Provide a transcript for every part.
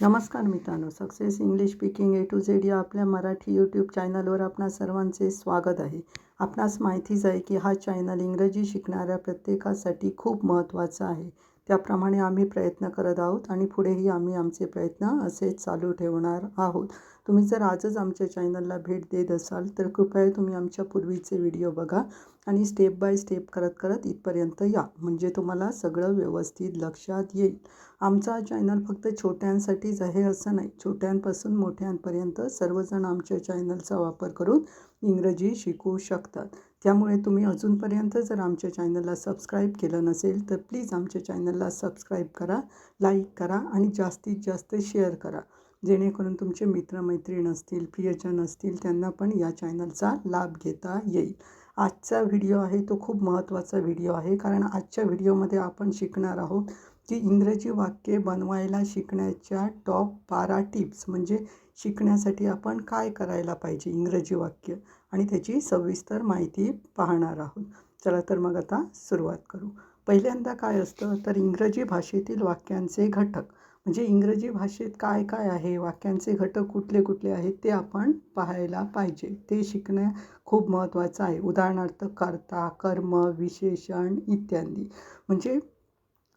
नमस्कार मित्रांनो success English speaking A to Z या आपल्या मराठी यूट्यूब चॅनलवर आपणा सर्वांचे स्वागत आहे. आपणास माहितीच आहे की हा चॅनल इंग्रजी शिकणाऱ्या प्रत्येकासाठी खूप महत्त्वाचा आहे. त्याप्रमाणे आम्ही प्रयत्न करत आहोत आणि पुढेही आम्ही आमचे प्रयत्न असेच चालू ठेवणार आहोत. तुम्ही जर आजच आमच्या चॅनलला भेट देत असाल तर कृपया तुम्ही आमच्या पूर्वीचे व्हिडिओ बघा आणि स्टेप बाय स्टेप करत करत इथपर्यंत या. म्हणजे तुम्हाला सगळं व्यवस्थित लक्षात येईल. आमचा चॅनल फक्त छोट्यांसाठीच आहे असं नाही. छोट्यांपासून मोठ्यांपर्यंत सर्वजण आमच्या चॅनलचा वापर करून इंग्रजी शिकू शकतात. त्यामुळे तुम्ही अजूनपर्यंत जर आमच्या चॅनलला सबस्क्राईब केलं नसेल तर प्लीज आमच्या चॅनलला सबस्क्राईब करा लाईक करा आणि जास्तीत जास्त शेअर करा. जेणेकरून तुमचे मित्रमैत्रीण असतील प्रियजन असतील त्यांना पण या चॅनलचा लाभ घेता येईल. आजचा व्हिडिओ आहे तो खूप महत्त्वाचा व्हिडिओ आहे. कारण आजच्या व्हिडिओमध्ये आपण शिकणार आहोत की इंग्रजी वाक्ये बनवायला शिकण्याच्या टॉप बारा टिप्स म्हणजे शिकण्यासाठी आपण काय करायला पाहिजे इंग्रजी वाक्य? आणि त्याची सविस्तर माहिती पाहणार आहोत. चला तर मग आता सुरुवात करू. पहिल्यांदा काय असतं? तर इंग्रजी भाषेतील वाक्यांचे घटक. म्हणजे इंग्रजी भाषेत काय काय आहे वाक्यांचे घटक कुठले कुठले आहेत ते आपण पाहायला पाहिजे. ते शिकणं खूप महत्त्वाचं आहे. उदाहरणार्थ कर्ता कर्म विशेषण इत्यादी. म्हणजे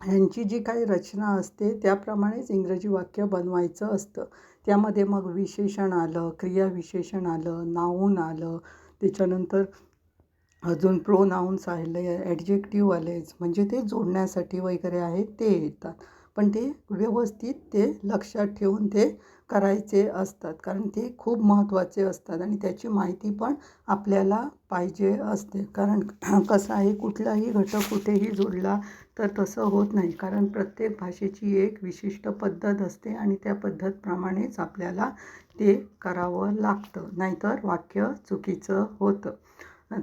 ह्यांची जी काही रचना असते त्याप्रमाणेच इंग्रजी वाक्य बनवायचं असतं. त्यामध्ये मग विशेषण आलं क्रियाविशेषण आलं नाऊन आलं. त्याच्यानंतर अजून प्रोनाऊन्स आले ॲडजेक्टिव्ह आलेच. म्हणजे ते जोडण्यासाठी वगैरे आहे ते येतात. पण ते व्यवस्थित ते लक्षात ठेवून ते करायचे असतात. कारण ते खूप महत्त्वाचे असतात आणि त्याची माहिती पण आपल्याला पाहिजे असते. कारण कसं आहे कुठलाही घटक कुठेही जोडला तर तसं होत नाही. कारण प्रत्येक भाषेची एक विशिष्ट पद्धत असते आणि त्या पद्धतप्रमाणेच आपल्याला ते करावं लागतं. नाहीतर वाक्य चुकीचं होतं.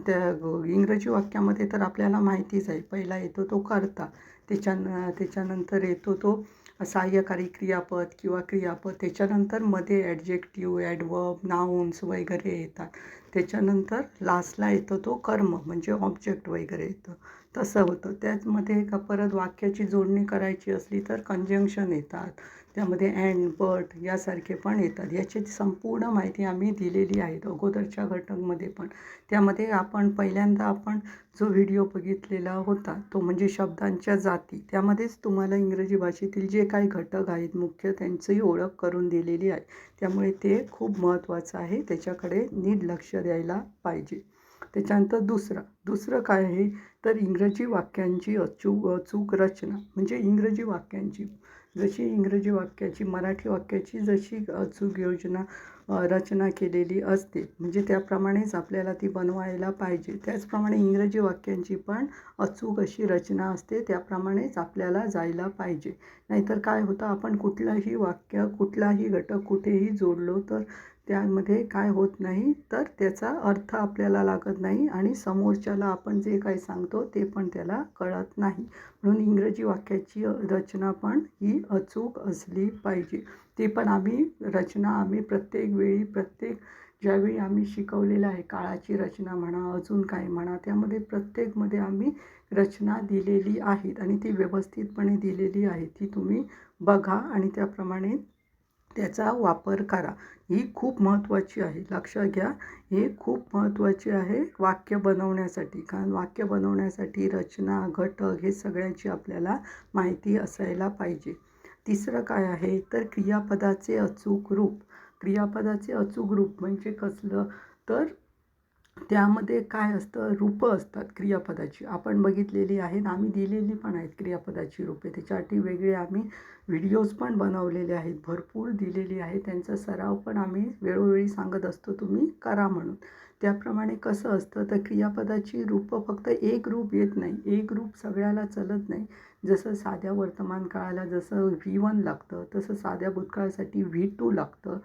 त्या इंग्रजी वाक्यामध्ये तर आपल्याला माहितीच आहे. पहिला येतो तो करता. त्याच्यान त्याच्यानंतर येतो तो सहाय्यकारी क्रियापद किंवा क्रियापद. त्याच्यानंतरमध्ये ॲडजेक्टिव्ह ॲडवर्ब नाऊन्स वगैरे येतात. त्याच्यानंतर लास्टला येतो तो कर्म म्हणजे ऑब्जेक्ट वगैरे येतं. तसं होतं. त्याचमध्ये का परत वाक्याची जोडणी करायची असली तर कंजंक्शन येतात. त्यामध्ये अँड बट यासारखे पण येतात. याची संपूर्ण माहिती आम्ही दिलेली आहे अगोदरच्या घटकमध्ये पण. त्यामध्ये आपण पहिल्यांदा आपण जो व्हिडिओ बघितलेला होता तो म्हणजे शब्दांच्या जाती. त्यामध्येच तुम्हाला इंग्रजी भाषेतील जे काही घटक आहेत मुख्य त्यांचीही ओळख करून दिलेली आहे. त्यामुळे ते खूप महत्त्वाचं आहे. त्याच्याकडे नीट लक्ष द्यायला पाहिजे. त्याच्यानंतर दुसरं. दुसरं काय आहे? तर इंग्रजी वाक्यांची अचूक अचूक रचना. म्हणजे इंग्रजी वाक्यांची. जशी इंग्रजी वाक्याची मराठी वाक्याची जशी अचूक योजना रचना केलेली असते. म्हणजे त्याप्रमाणेच आपल्याला ती बनवायला पाहिजे. त्याचप्रमाणे इंग्रजी वाक्यांची पण अचूक अशी रचना असते. त्याप्रमाणेच आपल्याला जायला पाहिजे. नाहीतर काय होतं? आपण कुठलंही वाक्य कुठलाही घटक कुठेही जोडलो तर त्यामध्ये काय होत नाही तर त्याचा अर्थ आपल्याला लागत नाही आणि समोरच्याला आपण जे काही सांगतो ते पण त्याला कळत नाही. म्हणून इंग्रजी वाक्याची रचना पण ही अचूक असली पाहिजे. ती पण आम्ही रचना आम्ही प्रत्येक वेळी प्रत्येक ज्यावेळी आम्ही शिकवलेलं आहे काळाची रचना म्हणा अजून काय म्हणा त्यामध्ये प्रत्येकमध्ये आम्ही रचना दिलेली आहेत आणि ती व्यवस्थितपणे दिलेली आहे. ती तुम्ही बघा आणि त्याप्रमाणे त्याचा वापर करा. ही खूप महत्त्वाची आहे. लक्षात घ्या हे खूप महत्त्वाचे आहे वाक्य बनवण्यासाठी. कारण वाक्य बनवण्यासाठी रचना घटक हे सगळ्यांची आपल्याला माहिती असायला पाहिजे. तिसरं काय आहे? तर क्रियापदाचे अचूक रूप. क्रियापदाचे अचूक रूप म्हणजे कसलं? तर त्यामध्ये काय असतं? रूपं असतात क्रियापदाची. आपण बघितलेली आहेत आम्ही दिलेली पण आहेत क्रियापदाची रूपे. त्याच्यासाठी वेगळे आम्ही व्हिडिओज पण बनवलेले आहेत. भरपूर दिलेली आहे. त्यांचा सराव पण आम्ही वेळोवेळी सांगत असतो तुम्ही करा म्हणून. त्याप्रमाणे कसं असतं? तर क्रियापदाची रूपं फक्त एक रूप येत नाही. एक रूप सगळ्याला चलत नाही. जसं साध्या वर्तमान काळाला जसं व्ही वन लागतं तसं साध्या भूतकाळासाठी व्ही टू लागतं.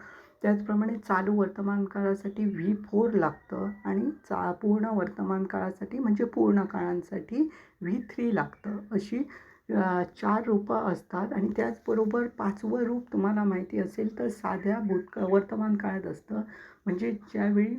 त्याचप्रमाणे चालू वर्तमान काळासाठी व्ही फोर लागतं आणि चा पूर्ण वर्तमान काळासाठी म्हणजे पूर्ण काळांसाठी व्ही थ्री लागतं. अशी चार रूपं असतात आणि त्याचबरोबर पाचवं रूप तुम्हाला माहिती असेल तर साध्या भूत वर्तमान काळात असतं. म्हणजे ज्यावेळी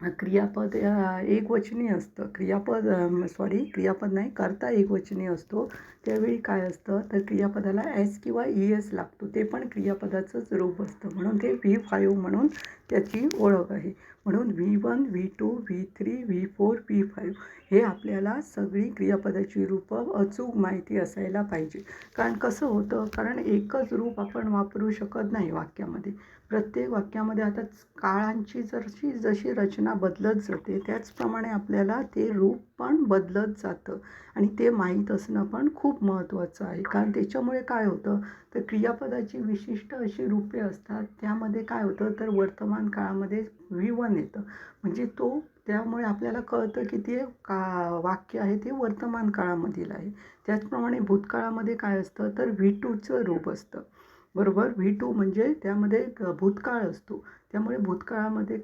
क्रियापद अ, एकवचनी असतं. क्रियापद सॉरी क्रियापद नाही कर्ता एकवचनी असतो. त्यावेळी काय असतं? तर क्रियापदाला एस किंवा ई एस लागतो. ते पण क्रियापदाचंच रूप असतं. म्हणून ते व्ही फाईव्ह म्हणून त्याची ओळख आहे. म्हणून V one V two V three V four V five हे आपल्याला सगळी क्रियापदाची रूपं अचूक माहिती असायला पाहिजे. कारण कसं होतं? कारण एकच रूप आपण वापरू शकत नाही वाक्यामध्ये. प्रत्येक वाक्यामध्ये आता काळांची जशी जशी रचना बदलत जाते त्याचप्रमाणे आपल्याला ते रूप पण बदलत जातं आणि ते माहीत असणं पण खूप महत्त्वाचं आहे. कारण त्याच्यामुळे काय होतं तर क्रियापदाची विशिष्ट अशी रूपे असतात त्यामध्ये काय होतं तर वर्तमान काळामध्ये विवन येतं. म्हणजे तो त्यामुळे आपल्याला कळतं की ते का वाक्य आहे ते वर्तमान काळामधील आहे. त्याचप्रमाणे भूतकाळामध्ये काय असतं तर व्ही टूचं रूप असतं. बरोबर? व्ही टू म्हणजे त्यामध्ये भूतकाळ असतो. त्यामुळे भूतकाळामध्ये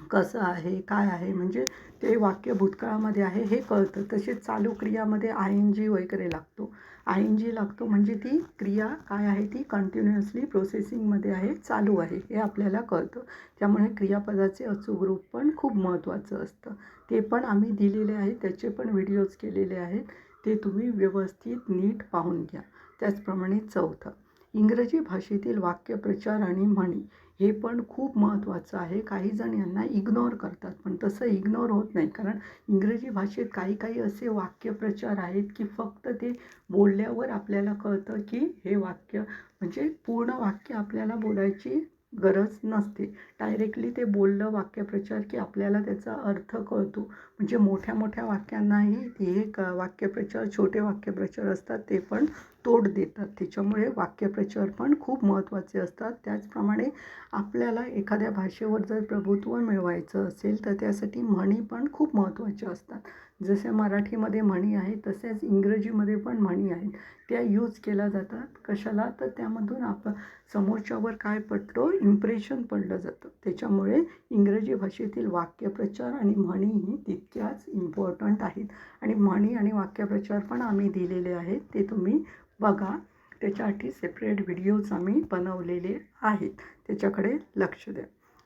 कसं आहे काय आहे म्हणजे ते वाक्य भूतकाळामध्ये आहे हे कळतं. तसेच चालू क्रियामध्ये आय एन जी वगैरे लागतो. आय एन जी लागतो म्हणजे ती क्रिया काय आहे? ती कंटिन्युअसली प्रोसेसिंगमध्ये आहे चालू आहे हे आपल्याला कळतं. त्यामुळे क्रियापदाचे अचूक रूप पण खूप महत्त्वाचं असतं. ते पण आम्ही दिलेले आहे त्याचे पण व्हिडिओज केलेले आहेत. ते तुम्ही व्यवस्थित नीट पाहून घ्या. त्याचप्रमाणे चौथं. इंग्रजी भाषेतील वाक्यप्रचार आणि म्हणी हे पण खूप महत्त्वाचं आहे. काही जण यांना इग्नोर करतात पण तसं इग्नोर होत नाही. कारण इंग्रजी भाषेत काही काही असे वाक्यप्रचार आहेत की फक्त ते बोलल्यावर आपल्याला कळतं की हे वाक्य म्हणजे पूर्ण वाक्य आपल्याला बोलायची गरज नसते. डायरेक्टली ते बोललं वाक्यप्रचार की आपल्याला त्याचा अर्थ कळतो. म्हणजे मोठ्या मोठ्या वाक्यांनाही हे क वाक्यप्रचार छोटे वाक्यप्रचार असतात ते पण तोड देतात. त्याच्यामुळे वाक्यप्रचार पण खूप महत्त्वाचे असतात. त्याचप्रमाणे आपल्याला एखाद्या भाषेवर जर प्रभुत्व मिळवायचं असेल तर त्यासाठी म्हणी पण खूप महत्त्वाच्या असतात. जसे मराठीमध्ये म्हणी आहेत तसेच इंग्रजीमध्ये पण म्हणी आहेत. त्या यूज केल्या जातात. कशाला? तर त्यामधून आपण समोरच्यावर काय पडतो? इम्प्रेशन पडलं जातं. त्याच्यामुळे इंग्रजी भाषेतील वाक्यप्रचार आणि म्हणीही तितक्याच इम्पॉर्टंट आहेत. आणि म्हणी आणि वाक्यप्रचार पण आम्ही दिलेले आहेत. ते तुम्ही बघा त्याच्यासाठी सेपरेट व्हिडिओज आम्ही बनवलेले आहेत. त्याच्याकडे लक्ष द्या.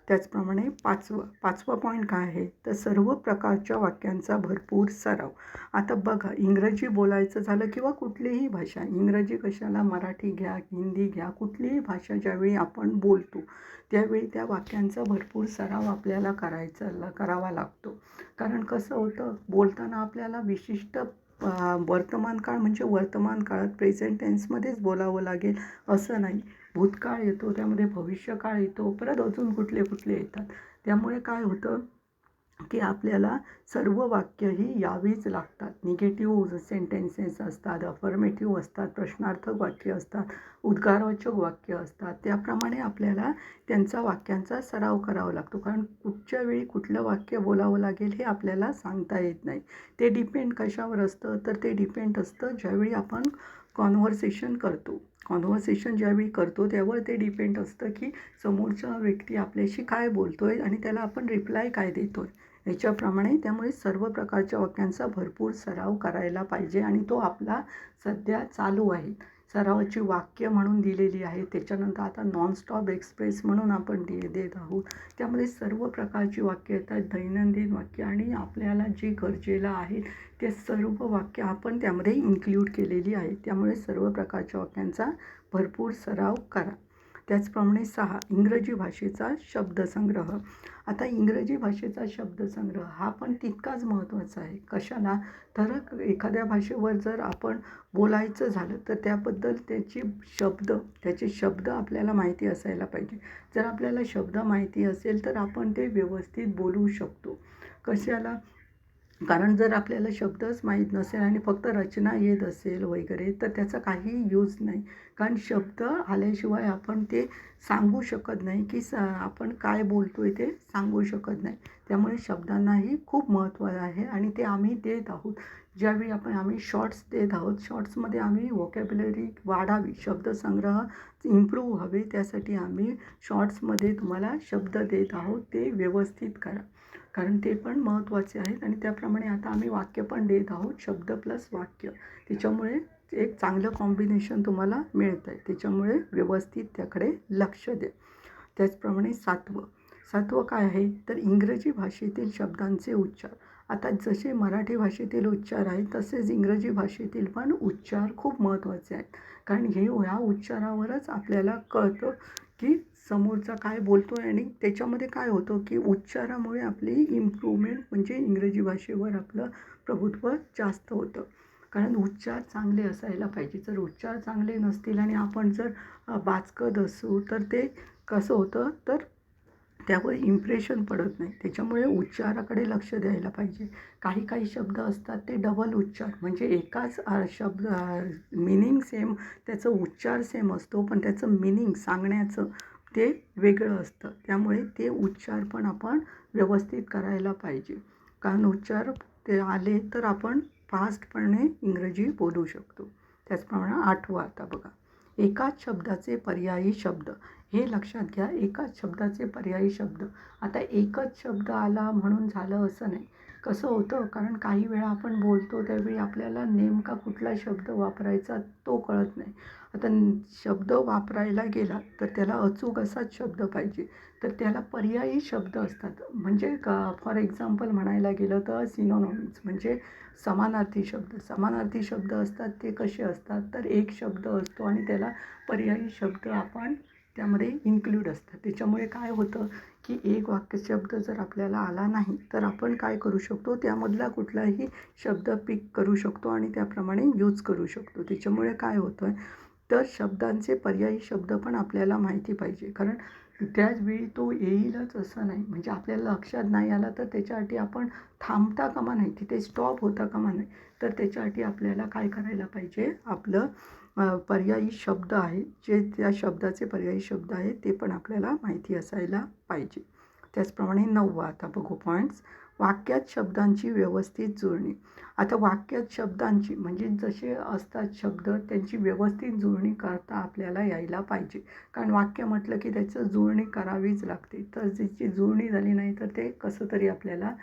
त्याचप्रमाणे पाचवं पाचवं पॉईंट काय आहे? तर सर्व प्रकारच्या वाक्यांचा भरपूर सराव. आता बघा इंग्रजी बोलायचं झालं किंवा कुठलीही भाषा इंग्रजी कशाला मराठी घ्या हिंदी घ्या कुठलीही भाषा ज्यावेळी आपण बोलतो त्यावेळी त्या वाक्यांचा भरपूर सराव आपल्याला करायचा करावा लागतो. कारण कसं होतं बोलताना आपल्याला विशिष्ट वर्तमान काळ म्हणजे वर्तमान काळात प्रेझेंट टेन्समध्येच बोलावं लागेल असं नाही. भूतकाळ येतो त्यामध्ये भविष्यकाळ येतो परत अजून कुठले कुठले येतात. त्यामुळे काय होतं? की आपल्याला सर्व वाक्य ही यावीच लागतात. निगेटिव्ह सेंटेन्सेस असतात अफर्मेटिव्ह असतात प्रश्नार्थक वाक्य असतात उद्गारवाचक वाक्य असतात. त्याप्रमाणे आपल्याला त्यांचा वाक्यांचा सराव करावा लागतो. कारण कुठच्या वेळी कुठलं वाक्य बोलावं लागेल हे आपल्याला सांगता येत नाही. ते डिपेंड कशावर असतं? तर ते डिपेंड असतं ज्यावेळी आपण कॉन्व्हर्सेशन करतो. कॉन्व्हर्सेशन ज्यावेळी करतो त्यावर ते डिपेंड असतं की समोरचा व्यक्ती आपल्याशी काय बोलतो आहे आणि त्याला आपण रिप्लाय काय देतो आहे याच्याप्रमाणे त्यामुळे सर्व प्रकारच्या वाक्यांचा भरपूर सराव करायला पाहिजे आणि तो आपला सध्या चालू आहे. सरावाची वाक्य म्हणून दिलेली आहे. त्याच्यानंतर आता नॉनस्टॉप एक्सप्रेस म्हणून आपण दे देत आहोत. त्यामध्ये सर्व प्रकारची वाक्य येतात. दैनंदिन वाक्य आणि आपल्याला जे गरजेला आहे ते सर्व वाक्य आपण त्यामध्ये इन्क्ल्यूड केलेली आहे. त्यामुळे सर्व प्रकारच्या वाक्यांचा भरपूर सराव करा. त्याचप्रमाणे सहा इंग्रजी भाषेचा शब्दसंग्रह. आता इंग्रजी भाषेचा शब्दसंग्रह हा पण तितकाच महत्त्वाचा आहे. कशाला? तर एखाद्या भाषेवर जर आपण बोलायचं झालं तर त्याबद्दल त्याचे शब्द त्याचे शब्द आपल्याला माहिती असायला पाहिजे. जर आपल्याला शब्द माहिती असेल तर आपण ते व्यवस्थित बोलू शकतो. कशाला? कारण जर आपल्याला शब्दच माहीत नसेल आणि फक्त रचना येत असेल वगैरे तर त्याचा काही यूज नाही. कारण शब्द आल्याशिवाय आपण ते सांगू शकत नाही की स आपण काय बोलतो आहे ते सांगू शकत नाही. त्यामुळे शब्दांनाही खूप महत्त्व आहे आणि ते आम्ही देत आहोत. ज्यावेळी आपण आम्ही शॉर्ट्स देत आहोत शॉर्ट्समध्ये आम्ही वॉकॅब्युलरी वाढावी शब्दसंग्रह इम्प्रूव्ह व्हावे त्यासाठी आम्ही शॉर्ट्समध्ये तुम्हाला शब्द देत आहोत ते व्यवस्थित करा. कारण ते पण महत्त्वाचे आहेत आणि त्याप्रमाणे आता आम्ही वाक्य पण देत आहोत शब्द प्लस वाक्य. त्याच्यामुळे एक चांगलं कॉम्बिनेशन तुम्हाला मिळतं आहे त्याच्यामुळे व्यवस्थित त्याकडे लक्ष द्या. त्याचप्रमाणे सातवं. सातवं काय आहे? तर इंग्रजी भाषेतील शब्दांचे उच्चार. आता जसे मराठी भाषेतील उच्चार आहेत तसेच इंग्रजी भाषेतील पण उच्चार खूप महत्त्वाचे आहेत. कारण हे ह्या उच्चारावरच आपल्याला कळतं. की समोरचा काय बोलतो आहे आणि त्याच्यामध्ये काय होतं की उच्चारामुळे आपली इम्प्रूव्हमेंट म्हणजे इंग्रजी भाषेवर आपलं प्रभुत्व जास्त होतं. कारण उच्चार चांगले असायला पाहिजे. जर उच्चार चांगले नसतील आणि आपण जर बाचकत असू तर ते कसं होतं? तर त्यावर इम्प्रेशन पडत नाही. त्याच्यामुळे उच्चाराकडे लक्ष द्यायला पाहिजे. काही काही शब्द असतात ते डबल उच्चार. म्हणजे एकाच शब्द मिनिंग सेम त्याचं उच्चार सेम असतो पण त्याचं मिनिंग सांगण्याचं ते वेगळं असतं. त्यामुळे ते उच्चार पण आपण व्यवस्थित करायला पाहिजे. कारण उच्चार ते आले तर आपण फास्टपणे इंग्रजी बोलू शकतो. त्याचप्रमाणे आठवा आता बघा. एकाच शब्दाचे पर्यायी शब्द. हे लक्षात घ्या एकाच शब्दाचे पर्यायी शब्द. आता एकच शब्द आला म्हणून झालं असं नाही. कसं होतं? कारण काही वेळा आपण बोलतो त्यावेळी आपल्याला नेमका कुठला शब्द वापरायचा तो कळत नाही. आता शब्द वापरायला गेला तर त्याला अचूक असाच शब्द पाहिजे. तर त्याला पर्यायी शब्द असतात. म्हणजे का फॉर एक्झाम्पल म्हणायला गेलं तर सिनोनॉमिक्स म्हणजे समानार्थी शब्द. समानार्थी शब्द असतात ते कसे असतात? तर एक शब्द असतो आणि त्याला पर्यायी शब्द आपण त्यामध्ये इन्क्लूड असतात. त्याच्यामुळे काय होतं की एक वाक्यशब्द जर आपल्याला आला नाही तर आपण काय करू शकतो? त्यामधला कुठलाही शब्द पिक करू शकतो आणि त्याप्रमाणे यूज करू शकतो. त्याच्यामुळे काय होतं तर शब्दांचे पर्यायी शब्द पण आपल्याला माहिती पाहिजे. कारण त्याच वेळी तो येईलच असं नाही. म्हणजे आपल्याला लक्षात नाही आला तर त्याच्यासाठी आपण थांबता कामा नाही. तिथे स्टॉप होता कामा नाही. तर त्याच्यासाठी आपल्याला काय करायला पाहिजे? आपलं पर्यायी शब्द आहे. जे त्या शब्दाचे पर्यायी शब्द आहेत ते पण आपल्याला माहिती असायला पाहिजे. त्याचप्रमाणे नववा आता बघू पॉईंट्स वाक्यात शब्दांची व्यवस्थित जुळणी. आता वाक्यात शब्दांची म्हणजे जसे असतात शब्द त्यांची व्यवस्थित जुळणी करता आपल्याला यायला पाहिजे. कारण वाक्य म्हटलं की त्याचं जुळणी करावीच लागते. तर त्याची जुळणी झाली नाही तर ते कसं तरी आपल्याला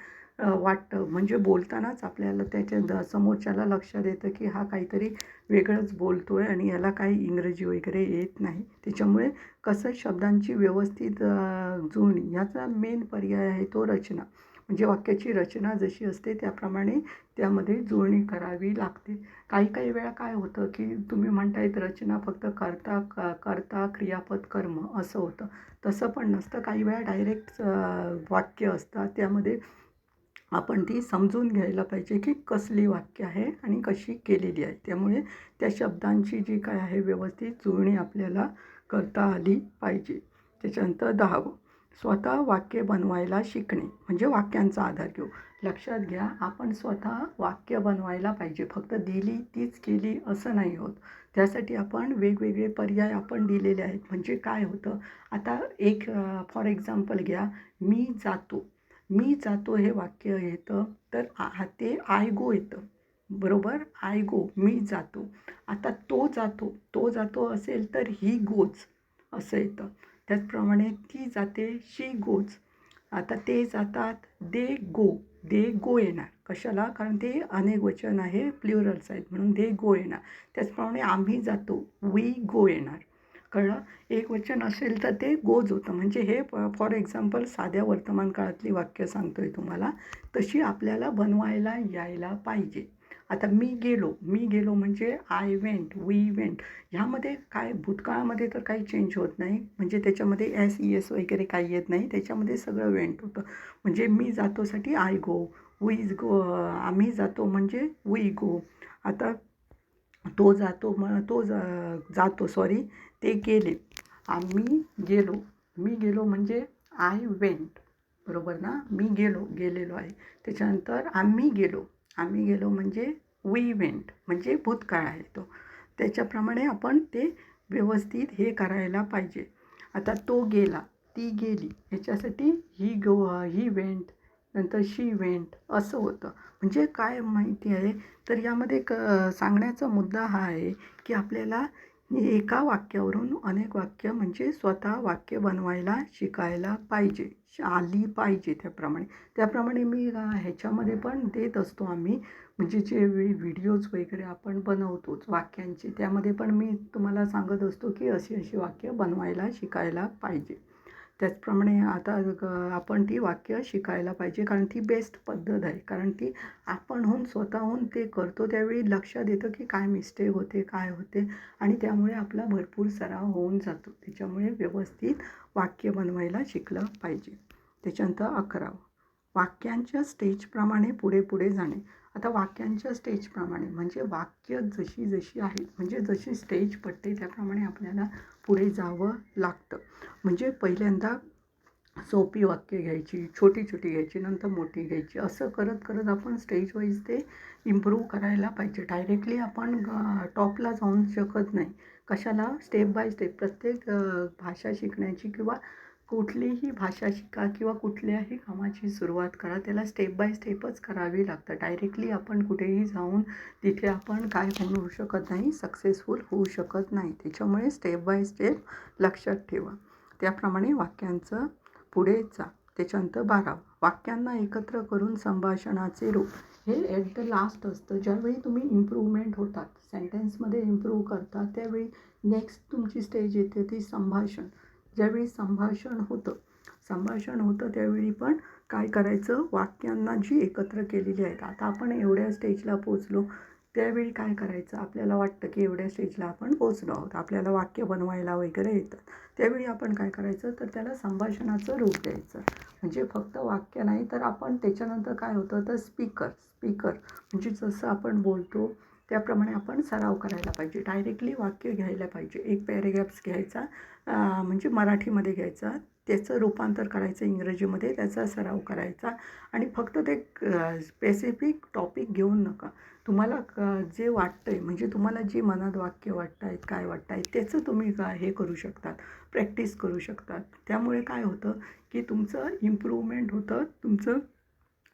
वाटतं. म्हणजे बोलतानाच आपल्याला त्याच्या द समोरच्याला लक्षात येतं की हा काहीतरी वेगळंच बोलतो आहे आणि याला काही इंग्रजी वगैरे येत नाही. त्याच्यामुळे कसं शब्दांची व्यवस्थित जुळणी याचा मेन पर्याय आहे तो रचना. म्हणजे वाक्याची रचना जशी असते त्याप्रमाणे त्यामध्ये जुळणी करावी लागते. काही काही वेळा काय होतं की तुम्ही म्हणतायत रचना फक्त करता क करता क्रियापद कर्म असं होतं. तसं पण नसतं. काही वेळा डायरेक्ट वाक्य असतात. त्यामध्ये आपण ती समजून घ्यायला पाहिजे की कसली वाक्य आहे आणि कशी केलेली आहे. त्यामुळे त्या शब्दांची जी काय आहे व्यवस्थित जुळणी आपल्याला करता आली पाहिजे. त्याच्यानंतर दहावं स्वतः वाक्य बनवायला शिकणे म्हणजे वाक्यांचा आधार घेऊ. लक्षात घ्या आपण स्वतः वाक्य बनवायला पाहिजे. फक्त दिली तीच केली असं नाही होत. त्यासाठी आपण वेगवेगळे पर्याय आपण दिलेले आहेत. म्हणजे काय होतं? आता एक फॉर एक्झाम्पल घ्या मी जातो. मी जातो हे वाक्य येतं तर आ ते आय गो येतं. बरोबर? आय गो मी जातो. आता तो जातो. तो जातो असेल तर ही गोज असं येतं. त्याचप्रमाणे ती जाते शी गोज आता ते जातात दे गो. दे गो येणार. कशाला? कारण ते अनेक वचन आहे प्ल्युरल्स आहेत म्हणून. दे गो येणार. त्याचप्रमाणे आम्ही जातो वी गो येणार. कळलं. एक वचन असेल तर ते गोज होतं. म्हणजे हे फॉर एक्झाम्पल साध्या वर्तमान काळातली वाक्य सांगतोय तुम्हाला. तशी आपल्याला बनवायला यायला पाहिजे. आता मी गेलो. मी गेलो म्हणजे आय वेंट वी वेंट ह्यामध्ये काय भूतकाळामध्ये तर काही चेंज होत नाही. म्हणजे त्याच्यामध्ये एस ई एस वगैरे काही येत नाही. त्याच्यामध्ये सगळं वेंट होतं. म्हणजे मी जातोसाठी आय गो वीज गो आम्ही जातो म्हणजे वी गो आता तो जातो म तो जा जातो सॉरी ते गेले. आम्ही गेलो. मी गेलो म्हणजे आय वेंट बरोबर ना? मी गेलो गेलेलो आहे. त्याच्यानंतर आम्ही गेलो. आम्ही गेलो म्हणजे वी वेंट म्हणजे भूतकाळ आहे तो. त्याच्याप्रमाणे आपण ते व्यवस्थित हे करायला पाहिजे. आता तो गेला ती गेली. ह्याच्यासाठी ही गो ही वेंट नंतर शी वेंट असं होतं. म्हणजे काय माहिती आहे? तर यामध्ये क सांगण्याचा मुद्दा हा आहे की आपल्याला एका वाक्यावरून अनेक वाक्य म्हणजे स्वतः वाक्य बनवायला शिकायला पाहिजे श- आली पाहिजे त्याप्रमाणे. त्याप्रमाणे मी ह्याच्यामध्ये पण देत असतो आम्ही. म्हणजे जे वेळी व्हिडिओज वगैरे आपण बनवतोच वाक्यांचे त्यामध्ये पण मी तुम्हाला सांगत असतो की अशी अशी वाक्य बनवायला शिकायला पाहिजे. त्याचप्रमाणे आता आपण ती वाक्य शिकायला पाहिजे. कारण ती बेस्ट पद्धत आहे. कारण ती आपणहून स्वतःहून ते करतो त्यावेळी लक्षात येतं की काय मिस्टेक होते काय होते. आणि त्यामुळे आपला भरपूर सराव होऊन जातो. त्याच्यामुळे व्यवस्थित वाक्य बनवायला शिकलं पाहिजे. त्याच्यानंतर अकरावं. वाक्यांच्या स्टेजप्रमाणे पुढे पुढे जाणे. आता वाक्यांच्या स्टेजप्रमाणे म्हणजे वाक्य जशी जशी आहेत म्हणजे जशी स्टेज पडते त्याप्रमाणे आपल्याला पुढे जावं लागतं. म्हणजे पहिल्यांदा सोपी वाक्य घ्यायची छोटी छोटी घ्यायची नंतर मोठी घ्यायची असं करत करत आपण स्टेज वाईज ते इम्प्रूव्ह करायला पाहिजे. डायरेक्टली आपण ग- टॉपला जाऊन शकत नाही. कशाला? स्टेप बाय स्टेप प्रत्येक भाषा शिकण्याची किंवा कुठलीही भाषा शिका किंवा कुठल्याही कामाची सुरुवात करा. त्याला स्टेप बाय स्टेपच करावी लागतं. डायरेक्टली आपण कुठेही जाऊन तिथे आपण काय होऊ शकत नाही. सक्सेसफुल होऊ शकत नाही. त्याच्यामुळे स्टेप बाय स्टेप लक्षात ठेवा. त्याप्रमाणे वाक्यांचं पुढे जा. त्याच्यानंतर बारावं. वाक्यांना एकत्र करून संभाषणाचे रूप. हे ॲट द लास्ट असतं. ज्यावेळी तुम्ही इम्प्रूवमेंट होतात सेंटेन्समध्ये इम्प्रूव्ह करता त्यावेळी नेक्स्ट तुमची स्टेज येते ती संभाषण. ज्यावेळी संभाषण होतं संभाषण होतं त्यावेळी पण काय करायचं? वाक्यांना जी एकत्र केलेली आहेत. आता आपण एवढ्या स्टेजला पोचलो त्यावेळी काय करायचं? आपल्याला वाटतं की एवढ्या स्टेजला आपण पोचलो आहोत. आपल्याला वाक्य बनवायला वगैरे येतं. त्यावेळी आपण काय करायचं? तर त्याला संभाषणाचं रूप द्यायचं. म्हणजे फक्त वाक्य नाही तर आपण त्याच्यानंतर काय होतं? तर स्पीकर स्पीकर म्हणजे जसं आपण बोलतो त्याप्रमाणे आपण सराव करायला पाहिजे. डायरेक्टली वाक्य घ्यायला पाहिजे. एक पॅरेग्राफ्स घ्यायचा म्हणजे मराठीमध्ये घ्यायचा. त्याचं रूपांतर करायचं इंग्रजीमध्ये त्याचा सराव करायचा. आणि फक्त ते स्पेसिफिक टॉपिक घेऊन नका. तुम्हाला क जे वाटतं आहे म्हणजे तुम्हाला जी मनात वाक्य वाटत आहेत काय वाटत आहेत त्याचं तुम्ही का हे करू शकतात प्रॅक्टिस करू शकतात. त्यामुळे काय होतं की तुमचं इम्प्रूवमेंट होतं तुमचं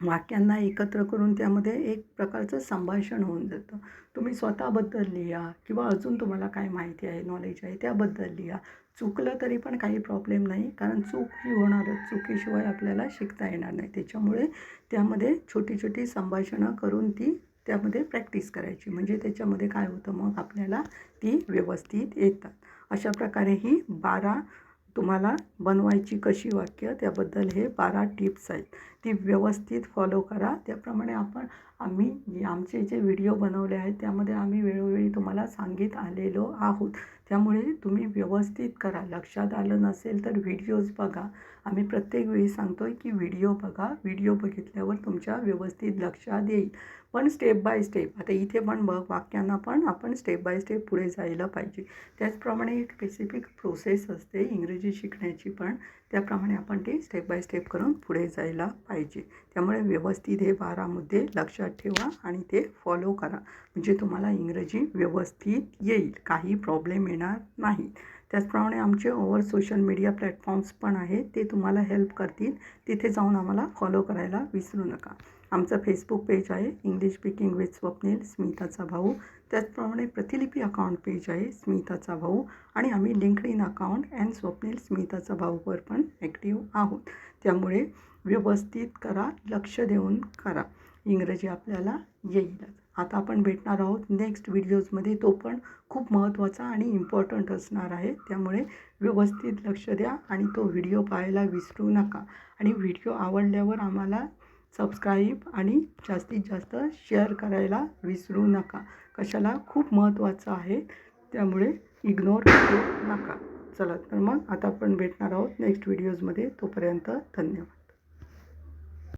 वाक्यांना एकत्र करून त्यामध्ये एक प्रकारचं संभाषण होऊन जातं. तुम्ही स्वतःबद्दल लिहा किंवा अजून तुम्हाला काय माहिती आहे नॉलेज आहे त्याबद्दल लिहा. चुकलं तरी पण काही प्रॉब्लेम नाही कारण चूक ही होणारच. चुकीशिवाय आपल्याला शिकता येणार नाही. त्याच्यामुळे त्यामध्ये छोटी छोटी संभाषणं करून ती त्यामध्ये प्रॅक्टिस करायची. म्हणजे त्याच्यामध्ये काय होतं मग आपल्याला ती व्यवस्थित येतात. अशा प्रकारे ही बारा तुम्हाला बनवायची कशी वाक्य त्याबद्दल हे बारा टिप्स आहेत. ती व्यवस्थित फॉलो करा. त्याप्रमाणे आपण आम्ही आमचे जे व्हिडिओ बनवले आहेत त्यामध्ये आम्ही वेळोवेळी तुम्हाला सांगित आलेलो आहोत. त्यामुळे तुम्ही व्यवस्थित करा. लक्षात आलं नसेल तर व्हिडिओज बघा. आम्ही प्रत्येक वेळी सांगतो आहे की व्हिडिओ बघा. व्हिडिओ बघितल्यावर तुमच्या व्यवस्थित लक्षात येईल. पण स्टेप बाय स्टेप आता इथे पण बघ वाक्यांना पण आपण स्टेप बाय स्टेप पुढे जायला पाहिजे. त्याचप्रमाणे एक स्पेसिफिक प्रोसेस असते इंग्रजी शिकण्याची पण. त्याप्रमाणे आपण ते स्टेप बाय स्टेप करून पुढे जायला पाहिजे. त्यामुळे व्यवस्थित हे बारा मुद्दे लक्षात ठेवा आणि ते फॉलो करा. म्हणजे तुम्हाला इंग्रजी व्यवस्थित येईल. काही प्रॉब्लेम येणार नाही. त्याचप्रमाणे आमचे ओवर सोशल मीडिया प्लॅटफॉर्म्स पण आहेत. ते तुम्हाला हेल्प करतील. तिथे जाऊन आम्हाला फॉलो करायला विसरू नका. आमचं फेसबुक पेज आहे. इंग्लिश स्पीकिंग विथ स्वप्नील स्मिताचा भाऊ. त्याचप्रमाणे प्रतिलिपी अकाउंट पेज आहे स्मिताचा भाऊ. आणि आम्ही LinkedIn account and Swapnil स्मिताचा भाऊवर पण ॲक्टिव्ह आहोत. त्यामुळे व्यवस्थित करा लक्ष देऊन करा. इंग्रजी आपल्याला येईलच. आता आपण भेटणार आहोत नेक्स्ट व्हिडिओजमध्ये तो पण खूप महत्त्वाचा आणि इम्पॉर्टंट असणार आहे. त्यामुळे व्यवस्थित लक्ष द्या आणि तो व्हिडिओ पाहायला विसरू नका. आणि व्हिडिओ आवडल्यावर आम्हाला सबस्क्राईब आणि जास्तीत जास्त शेअर करायला विसरू नका. कशाला खूप महत्त्वाचं आहे त्यामुळे इग्नोर करू नका. चला तर मग आता आपण भेटणार आहोत नेक्स्ट व्हिडिओजमध्ये तोपर्यंत धन्यवाद.